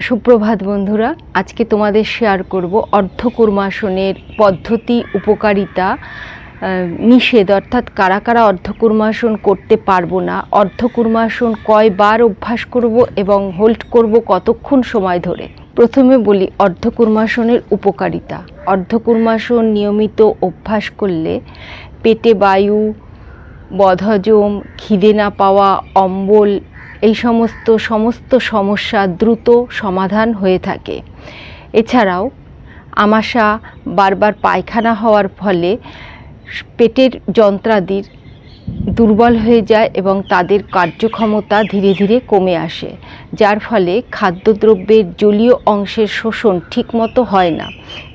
সুপ্রভাত বন্ধুরা, আজকে তোমাদের শেয়ার করব অর্ধকুর্মাসনের পদ্ধতি, উপকারিতা নিষেধ, অর্থাৎ কারা কারা অর্ধকুর্মাসন করতে পারব না, অর্ধকুর্মাসন কয়বার অভ্যাস করব এবং হোল্ড করব কতক্ষণ সময় ধরে? প্রথমে বলি অর্ধকুর্মাসনের উপকারিতা। অর্ধকুর্মাসন নিয়মিত অভ্যাস করলে পেটে বায়ু, বদহজম, খিদে না পাওয়া, অম্বল এই সমস্ত সমস্ত সমস্যা দ্রুত সমাধান হয়ে থাকে। এছাড়াও, আমাশা বারবার পায়খানা হওয়ার ফলে পেটের যন্ত্রাদির দুর্বল হয়ে যায় এবং তাদের কার্যক্ষমতা ধীরে ধীরে কমে আসে, যার ফলে খাদ্যদ্রব্যের জলীয় অংশের শোষণ ঠিকমতো হয় না।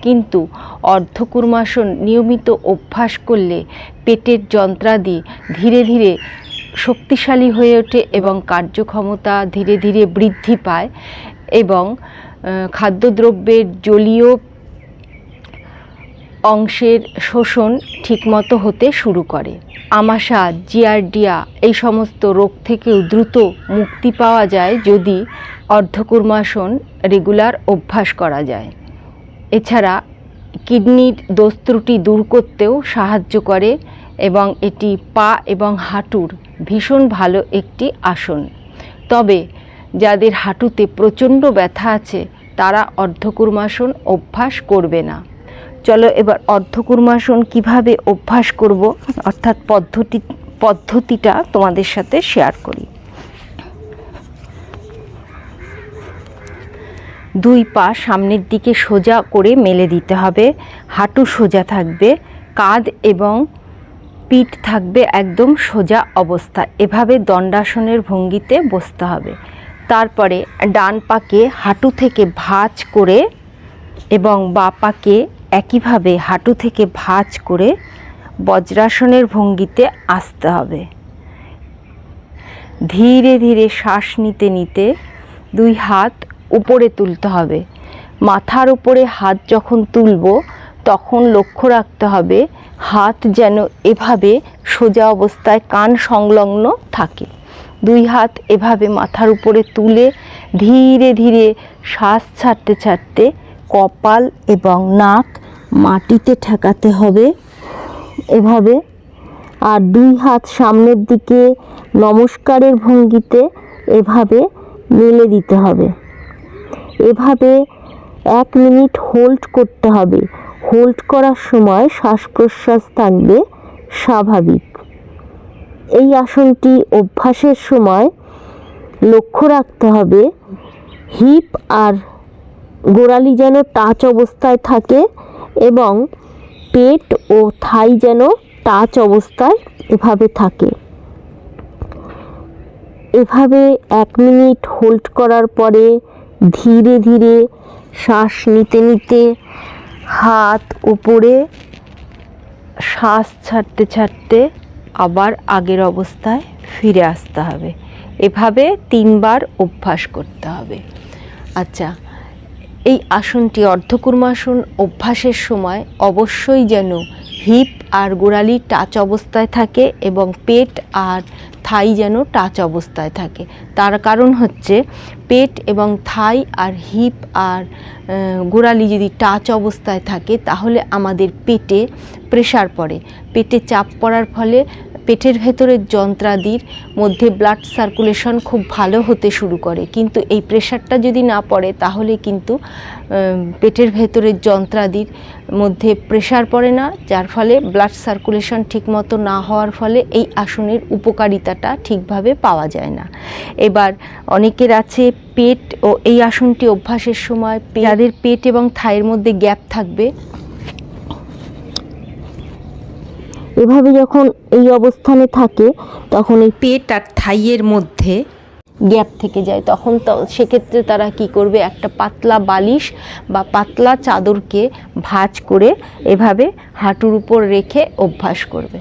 কিন্তু অর্ধকুর্মাসন নিয়মিত অভ্যাস করলে পেটের যন্ত্রাদি ধীরে ধীরে শক্তিশালী হয়ে ওঠে এবং কার্যক্ষমতা ধীরে ধীরে বৃদ্ধি পায় এবং খাদ্যদ্রব্যের জলীয় অংশের শোষণ ঠিকমতো হতে শুরু করে। আমাশা, জিয়ারডিয়া এই সমস্ত রোগ থেকেও দ্রুত মুক্তি পাওয়া যায় যদি অর্ধকুর্মাসন রেগুলার অভ্যাস করা যায়। এছাড়া কিডনির দোষ ত্রুটি দূর করতেও সাহায্য করে এবং এটি পা এবং হাঁটুর ভীষণ ভালো একটি আসন। তবে যাদের হাঁটুতে প্রচণ্ড ব্যথা আছে, তারা অর্ধকুর্মাসন অভ্যাস করবে না। চলো এবার অর্ধকুর্মাসন কীভাবে অভ্যাস করব, অর্থাৎ পদ্ধতি, পদ্ধতিটা তোমাদের সাথে শেয়ার করি। দুই পা সামনের দিকে সোজা করে মেলে দিতে হবে, হাঁটু সোজা থাকবে, কাঁধ এবং পিঠ থাকবে একদম সোজা অবস্থা। এভাবে দণ্ডাসনের ভঙ্গিতে বসতে হবে। তারপরে ডান পাকে হাঁটু থেকে ভাঁজ করে এবং বা পাকে একইভাবে হাঁটু থেকে ভাঁজ করে বজ্রাসনের ভঙ্গিতে আসতে হবে। ধীরে ধীরে শ্বাস নিতে নিতে দুই হাত উপরে তুলতে হবে। মাথার উপরে হাত যখন তুলব তখন লক্ষ্য রাখতে হবে, হাত যেন এভাবে সোজা অবস্থায় কান সংলগ্ন থাকে। দুই হাত এভাবে মাথার উপরে তুলে ধীরে ধীরে শ্বাস ছাড়তে ছাড়তে কপাল এবং নাক মাটিতে ঠেকাতে হবে। এভাবে আর দুই হাত সামনের দিকে নমস্কারের ভঙ্গিতে এভাবে মেলে দিতে হবে। এভাবে এক মিনিট হোল্ড করতে হবে। হোল্ড করার সময় শ্বাস প্রশ্বাস থাকবে স্বাভাবিক। এই আসনটি অভ্যাসের সময় লক্ষ্য রাখতে হবে। হিপ আর গোড়ালি যেন টাচ অবস্থায় থাকে এবং পেট ও থাই যেন টাচ অবস্থায় এভাবে থাকে। এভাবে এক মিনিট হোল্ড করার পরে ধীরে ধীরে শ্বাস নিতে নিতে হাত উপরে শ্বাস ছাড়তে ছাড়তে আবার আগের অবস্থায় ফিরে আসতে হবে। এভাবে তিনবার অভ্যাস করতে হবে। আচ্ছা এই আসনটি অর্ধকূর্মাসন অভ্যাসের সময় অবশ্যই যেন হিপ আর গোড়ালি টাচ অবস্থায় থাকে এবং পেট আর থাই যেন টাচ অবস্থায় থাকে। তার কারণ হচ্ছে পেট এবং থাই আর হিপ আর গোড়ালি যদি টাচ অবস্থায় থাকে, তাহলে আমাদের পেটে প্রেশার পড়ে। পেটে চাপ পড়ার ফলে পেটের ভেতরের যন্ত্রাদির মধ্যে ব্লাড সার্কুলেশন খুব ভালো হতে শুরু করে। কিন্তু এই প্রেশারটা যদি না পড়ে, তাহলে কিন্তু পেটের ভেতরের যন্ত্রাদির মধ্যে প্রেশার পড়ে না, যার ফলে ব্লাড সার্কুলেশন ঠিকমতো না হওয়ার ফলে এই আসনের উপকারিতাটা ঠিকভাবে পাওয়া যায় না। এবার অনেকের আছে পেট ও এই আসনটি অভ্যাসের সময়, যাদের পেট এবং থায়ের মধ্যে গ্যাপ থাকবে এভাবে যখন এই অবস্থানে থাকে, তখন এই পেট আর থাইয়ের মধ্যে গ্যাপ থেকে যায়। তখন সেক্ষেত্রে তারা কি করবে? একটা পাতলা বালিশ বা পাতলা চাদরকে ভাঁজ করে এভাবে হাঁটুর উপর রেখে অভ্যাস করবে।